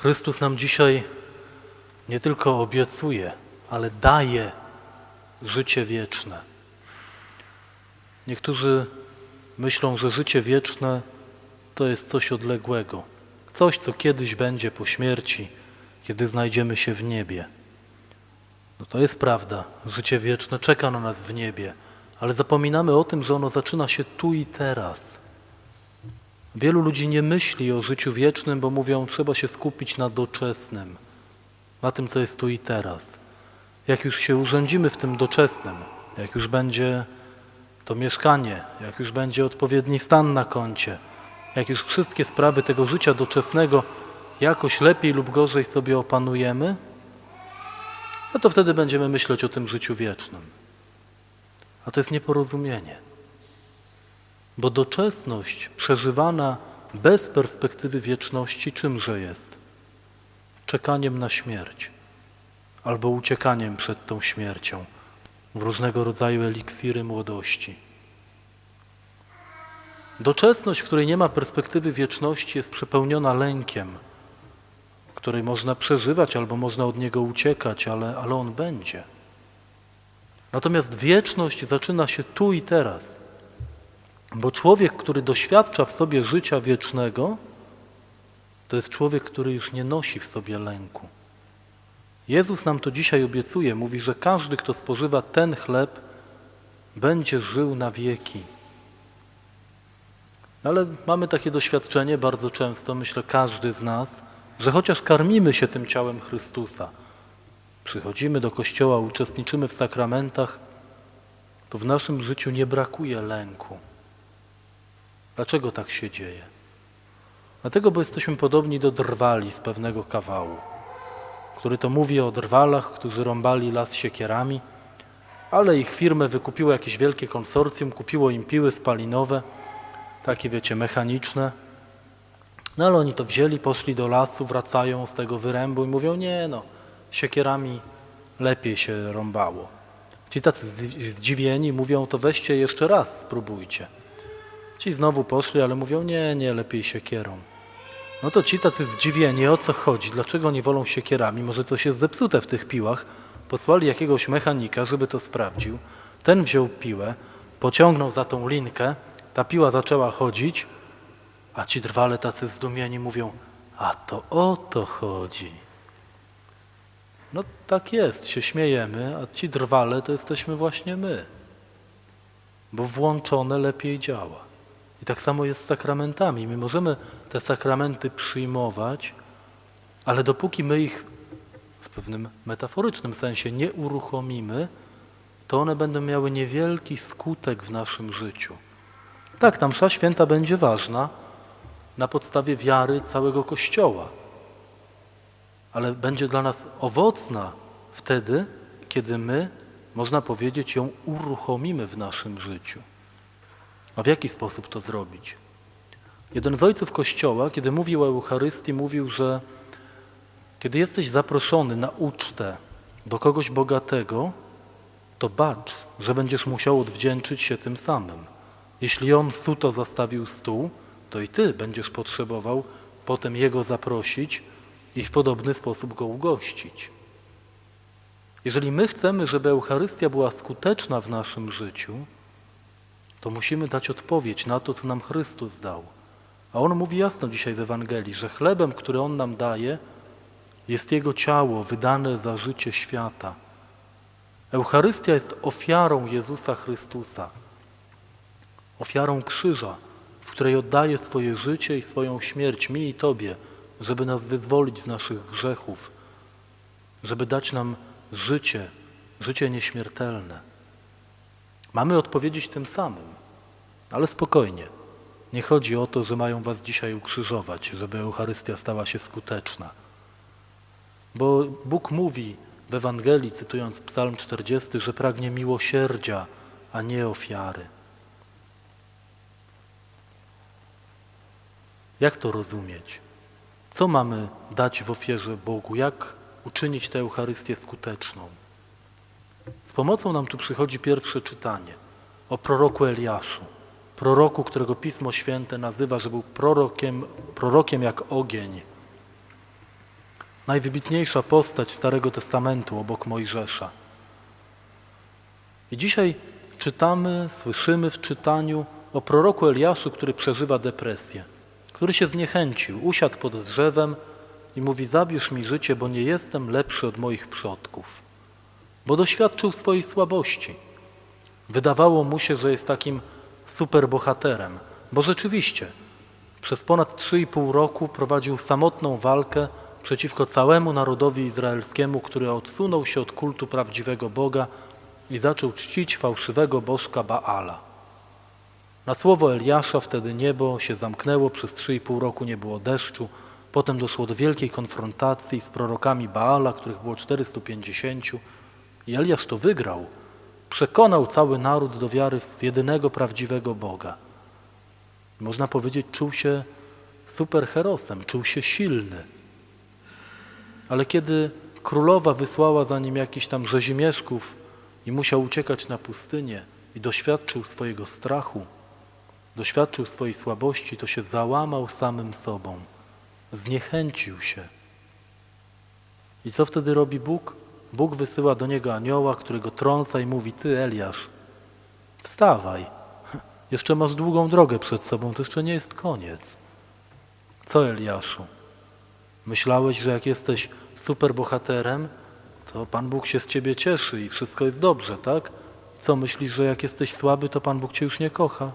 Chrystus nam dzisiaj nie tylko obiecuje, ale daje życie wieczne. Niektórzy myślą, że życie wieczne to jest coś odległego, coś, co kiedyś będzie po śmierci, kiedy znajdziemy się w niebie. No to jest prawda, życie wieczne czeka na nas w niebie, ale zapominamy o tym, że ono zaczyna się tu i teraz. Wielu ludzi nie myśli o życiu wiecznym, bo mówią, trzeba się skupić na doczesnym, na tym, co jest tu i teraz. Jak już się urządzimy w tym doczesnym, jak już będzie to mieszkanie, jak już będzie odpowiedni stan na koncie, jak już wszystkie sprawy tego życia doczesnego jakoś lepiej lub gorzej sobie opanujemy, no to wtedy będziemy myśleć o tym życiu wiecznym. A to jest nieporozumienie. Bo doczesność przeżywana bez perspektywy wieczności czymże jest? Czekaniem na śmierć albo uciekaniem przed tą śmiercią w różnego rodzaju eliksiry młodości. Doczesność, w której nie ma perspektywy wieczności, jest przepełniona lękiem, której można przeżywać albo można od niego uciekać, ale, ale on będzie. Natomiast wieczność zaczyna się tu i teraz. Bo człowiek, który doświadcza w sobie życia wiecznego, to jest człowiek, który już nie nosi w sobie lęku. Jezus nam to dzisiaj obiecuje, mówi, że każdy, kto spożywa ten chleb, będzie żył na wieki. Ale mamy takie doświadczenie bardzo często, myślę każdy z nas, że chociaż karmimy się tym ciałem Chrystusa, przychodzimy do kościoła, uczestniczymy w sakramentach, to w naszym życiu nie brakuje lęku. Dlaczego tak się dzieje? Dlatego, bo jesteśmy podobni do drwali z pewnego kawału, który to mówi o drwalach, którzy rąbali las siekierami, ale ich firmę wykupiło jakieś wielkie konsorcjum, kupiło im piły spalinowe, takie wiecie, mechaniczne. No ale oni to wzięli, poszli do lasu, wracają z tego wyrębu i mówią, nie no, siekierami lepiej się rąbało. Ci tacy zdzi- zdziwieni mówią, to weźcie jeszcze raz, spróbujcie. Ci znowu poszli, ale mówią, nie, nie, lepiej siekierą. No to ci tacy zdziwieni, o co chodzi, dlaczego nie wolą siekierami, może coś jest zepsute w tych piłach, posłali jakiegoś mechanika, żeby to sprawdził. Ten wziął piłę, pociągnął za tą linkę, ta piła zaczęła chodzić, a ci drwale tacy zdumieni mówią, a to o to chodzi. No tak jest, się śmiejemy, a ci drwale to jesteśmy właśnie my. Bo włączone lepiej działa. I tak samo jest z sakramentami. My możemy te sakramenty przyjmować, ale dopóki my ich w pewnym metaforycznym sensie nie uruchomimy, to one będą miały niewielki skutek w naszym życiu. Tak, ta msza święta będzie ważna na podstawie wiary całego Kościoła, ale będzie dla nas owocna wtedy, kiedy my, można powiedzieć, ją uruchomimy w naszym życiu. A w jaki sposób to zrobić? Jeden z ojców Kościoła, kiedy mówił o Eucharystii, mówił, że kiedy jesteś zaproszony na ucztę do kogoś bogatego, to bacz, że będziesz musiał odwdzięczyć się tym samym. Jeśli on suto zastawił stół, to i ty będziesz potrzebował potem jego zaprosić i w podobny sposób go ugościć. Jeżeli my chcemy, żeby Eucharystia była skuteczna w naszym życiu, to musimy dać odpowiedź na to, co nam Chrystus dał. A On mówi jasno dzisiaj w Ewangelii, że chlebem, który On nam daje, jest Jego ciało wydane za życie świata. Eucharystia jest ofiarą Jezusa Chrystusa, ofiarą krzyża, w której oddaje swoje życie i swoją śmierć mi i Tobie, żeby nas wyzwolić z naszych grzechów, żeby dać nam życie, życie nieśmiertelne. Mamy odpowiedzieć tym samym, ale spokojnie. Nie chodzi o to, że mają was dzisiaj ukrzyżować, żeby Eucharystia stała się skuteczna. Bo Bóg mówi w Ewangelii, cytując Psalm 40, że pragnie miłosierdzia, a nie ofiary. Jak to rozumieć? Co mamy dać w ofierze Bogu? Jak uczynić tę Eucharystię skuteczną? Z pomocą nam tu przychodzi pierwsze czytanie o proroku Eliaszu. Proroku, którego Pismo Święte nazywa, że był prorokiem, prorokiem jak ogień. najwybitniejsza postać Starego Testamentu obok Mojżesza. I dzisiaj czytamy, słyszymy w czytaniu o proroku Eliaszu, który przeżywa depresję, który się zniechęcił, usiadł pod drzewem i mówi: Zabierz mi życie, bo nie jestem lepszy od moich przodków, bo doświadczył swojej słabości. Wydawało mu się, że jest takim superbohaterem, bo rzeczywiście przez ponad 3,5 roku prowadził samotną walkę przeciwko całemu narodowi izraelskiemu, który odsunął się od kultu prawdziwego Boga i zaczął czcić fałszywego bożka Baala. Na słowo Eliasza wtedy niebo się zamknęło, przez 3,5 roku nie było deszczu, potem doszło do wielkiej konfrontacji z prorokami Baala, których było 450 i Eliasz to wygrał. Przekonał cały naród do wiary w jedynego prawdziwego Boga. Można powiedzieć, czuł się superherosem, czuł się silny. Ale kiedy królowa wysłała za nim jakiś tam rzezimieszków i musiał uciekać na pustynię i doświadczył swojego strachu, doświadczył swojej słabości, to się załamał samym sobą, zniechęcił się. I co wtedy robi Bóg? Bóg wysyła do niego anioła, który go trąca i mówi: Ty, Eliasz, wstawaj. Jeszcze masz długą drogę przed sobą, to jeszcze nie jest koniec. Co, Eliaszu? Myślałeś, że jak jesteś superbohaterem, to Pan Bóg się z ciebie cieszy i wszystko jest dobrze, tak? Co myślisz, że jak jesteś słaby, to Pan Bóg cię już nie kocha?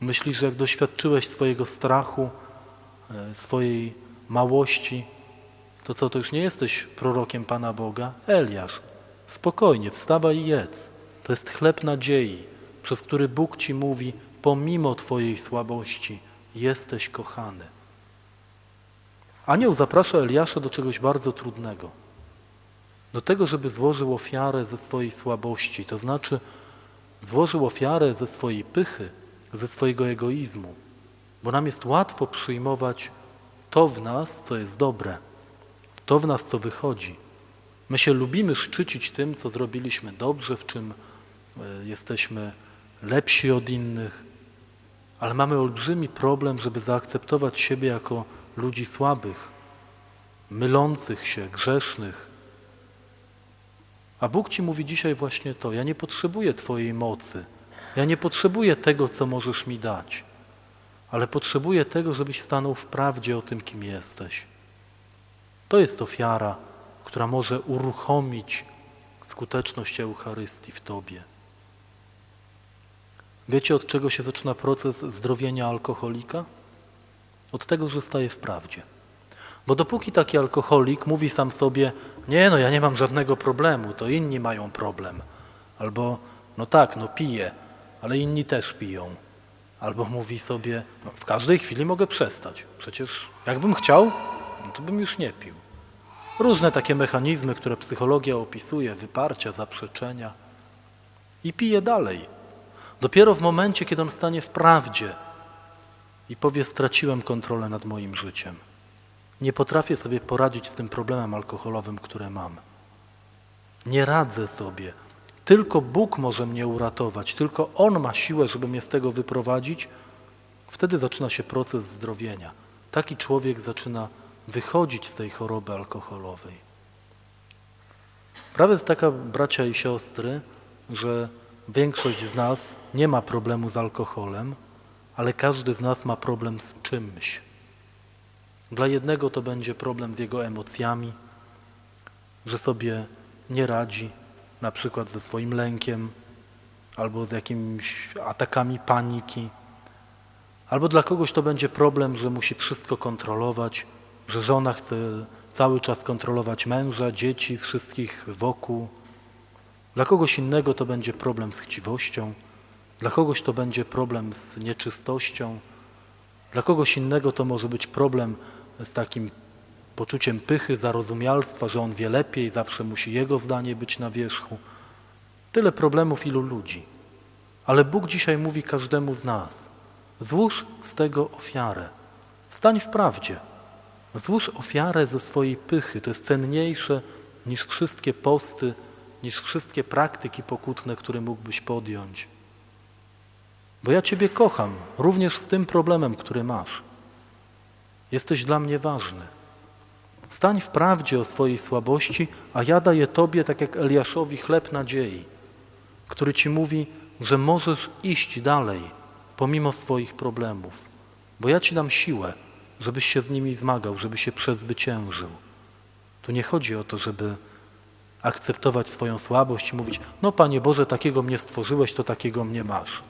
Myślisz, że jak doświadczyłeś swojego strachu, e, swojej małości, to co, to już nie jesteś prorokiem Pana Boga? Eliasz, spokojnie, wstawaj i jedz. To jest chleb nadziei, przez który Bóg ci mówi, pomimo twojej słabości, jesteś kochany. Anioł zaprasza Eliasza do czegoś bardzo trudnego. Do tego, żeby złożył ofiarę ze swojej słabości, to znaczy złożył ofiarę ze swojej pychy, ze swojego egoizmu, bo nam jest łatwo przyjmować to w nas, co jest dobre, to w nas, co wychodzi. My się lubimy szczycić tym, co zrobiliśmy dobrze, w czym e, jesteśmy lepsi od innych, ale mamy olbrzymi problem, żeby zaakceptować siebie jako ludzi słabych, mylących się, grzesznych. A Bóg Ci mówi dzisiaj właśnie to: Ja nie potrzebuję Twojej mocy, ja nie potrzebuję tego, co możesz mi dać, ale potrzebuję tego, żebyś stanął w prawdzie o tym, kim jesteś. To jest ofiara, która może uruchomić skuteczność Eucharystii w Tobie. Wiecie, od czego się zaczyna proces zdrowienia alkoholika? Od tego, że staje w prawdzie. Bo dopóki taki alkoholik mówi sam sobie, nie no, ja nie mam żadnego problemu, to inni mają problem. Albo, no tak, no piję, ale inni też piją. Albo mówi sobie, no w każdej chwili mogę przestać. Przecież jakbym chciał, no to bym już nie pił. Różne takie mechanizmy, które psychologia opisuje, wyparcia, zaprzeczenia. I pije dalej. Dopiero w momencie, kiedy on stanie w prawdzie i powie: Straciłem kontrolę nad moim życiem. Nie potrafię sobie poradzić z tym problemem alkoholowym, który mam. Nie radzę sobie. Tylko Bóg może mnie uratować, tylko On ma siłę, żeby mnie z tego wyprowadzić. Wtedy zaczyna się proces zdrowienia. Taki człowiek zaczyna wychodzić z tej choroby alkoholowej. Prawda jest taka, bracia i siostry, że większość z nas nie ma problemu z alkoholem, ale każdy z nas ma problem z czymś. Dla jednego to będzie problem z jego emocjami, że sobie nie radzi, na przykład ze swoim lękiem albo z jakimiś atakami paniki. Albo dla kogoś to będzie problem, że musi wszystko kontrolować, że żona chce cały czas kontrolować męża, dzieci, wszystkich wokół. Dla kogoś innego to będzie problem z chciwością, dla kogoś to będzie problem z nieczystością, dla kogoś innego to może być problem z takim poczuciem pychy, zarozumialstwa, że on wie lepiej, zawsze musi jego zdanie być na wierzchu. Tyle problemów, ilu ludzi. Ale Bóg dzisiaj mówi każdemu z nas: złóż z tego ofiarę, stań w prawdzie. Złóż ofiarę ze swojej pychy. To jest cenniejsze niż wszystkie posty, niż wszystkie praktyki pokutne, które mógłbyś podjąć. Bo ja Ciebie kocham, również z tym problemem, który masz. Jesteś dla mnie ważny. Stań w prawdzie o swojej słabości, a ja daję Tobie, tak jak Eliaszowi, chleb nadziei, który Ci mówi, że możesz iść dalej, pomimo swoich problemów, bo ja Ci dam siłę, żebyś się z nimi zmagał, żeby się przezwyciężył. Tu nie chodzi o to, żeby akceptować swoją słabość i mówić, no Panie Boże, takiego mnie stworzyłeś, to takiego mnie masz.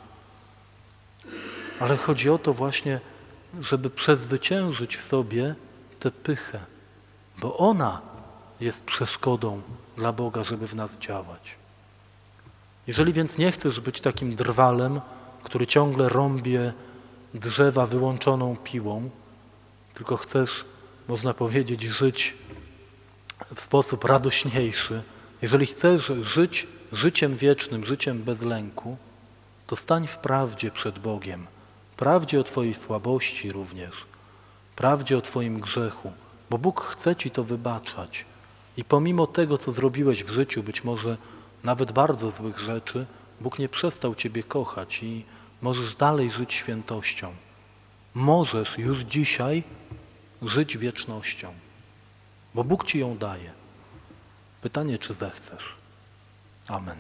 Ale chodzi o to właśnie, żeby przezwyciężyć w sobie tę pychę, bo ona jest przeszkodą dla Boga, żeby w nas działać. Jeżeli więc nie chcesz być takim drwalem, który ciągle rąbie drzewa wyłączoną piłą, tylko chcesz, można powiedzieć, żyć w sposób radośniejszy, jeżeli chcesz żyć życiem wiecznym, życiem bez lęku, to stań w prawdzie przed Bogiem, prawdzie o Twojej słabości również, prawdzie o Twoim grzechu, bo Bóg chce Ci to wybaczać. I pomimo tego, co zrobiłeś w życiu, być może nawet bardzo złych rzeczy, Bóg nie przestał Ciebie kochać i możesz dalej żyć świętością. Możesz już dzisiaj żyć wiecznością, bo Bóg Ci ją daje. Pytanie, czy zechcesz. Amen.